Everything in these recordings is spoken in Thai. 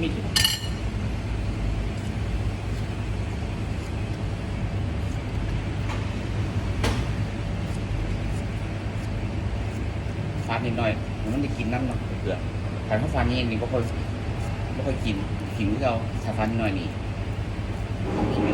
มีที่นฟาดนิดหน่อยมันจะกินน้ำหนักเกลือแต่ถ้าฟาดนี่นี่ก็ค่อยก็ค่อยกินกินวเราถ้าฟาดนหน่อยนี่กินไม่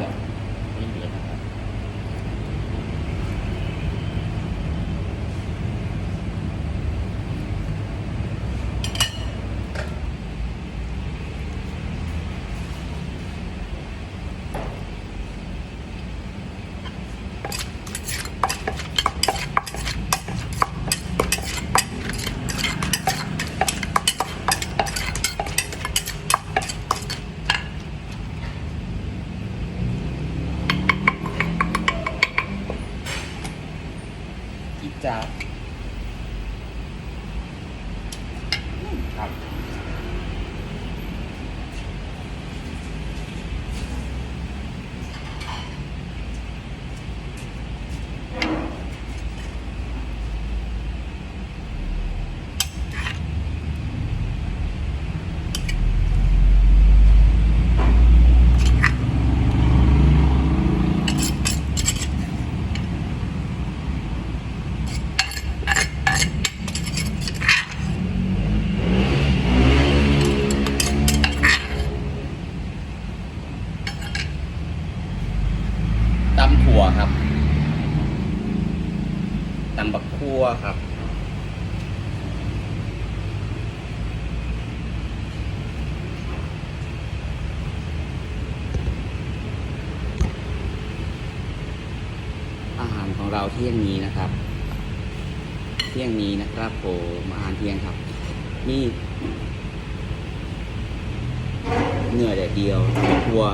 กิจาครับ ตำถั่วครับ ตำบักคั่วครับอาหารของเราเที่ยงนี้นะครับ เที่ยงนี้นะครับผมอาหารเที่ยงครับ นี่เนื้อแดดเดียวถั่ว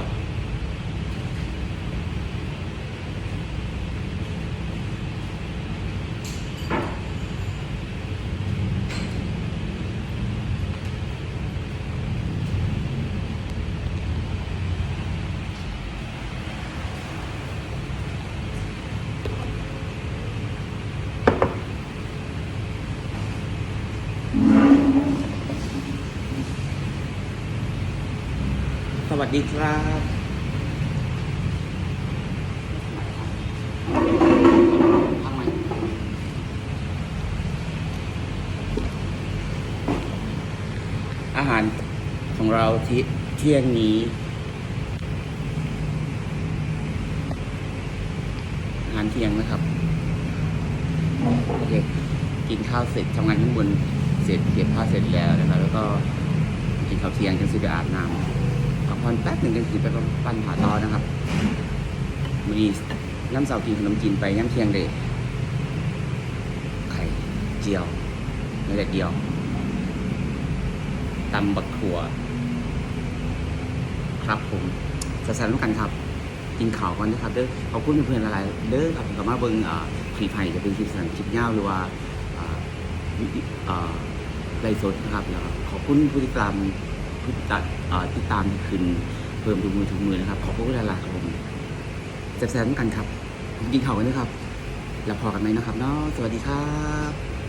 สวัสดีครับทำไมอาหารของเราที่เที่ยงนี้ อาหารเที่ยงนะครับโอเคกินข้าวเสร็จทำงานข้างบนเสร็จเก็บผ้าเสร็จแล้วนะครับ แล้วก็กินข้าวเที่ยงจนสิไปอาบน้ำ พักผ่อนแป๊บหนึ่งกันคือไปปั้นผาตอนะครับมีน้ำเสากินขนมจีนไปย่ำเที่ยงเด็ไข่เจียวเนื้อเดียวตำบักถั่ว ครับผมจะสนุกกันครับกินข่าวกันนะครับเด้อขอบคุณเพื่อนๆอะไรเด้อครับผมสามาเบิงอ่าคลิปไผ่จะเป็นคลิปสั้นคลิปยาวหรือว่าไลฟ์สดนะครับแล้วขอบคุณผู้ติดตาม ผู้ติดตามเอ่ตามคืนเพิ่มทุกมือทุกมือนะครับ ขอบคุณหลายๆครับผมแซ่บๆกันครับ กินข้าวกันนะครับ แล้วพอกันไหมนะครับเนาะสวัสดีครับ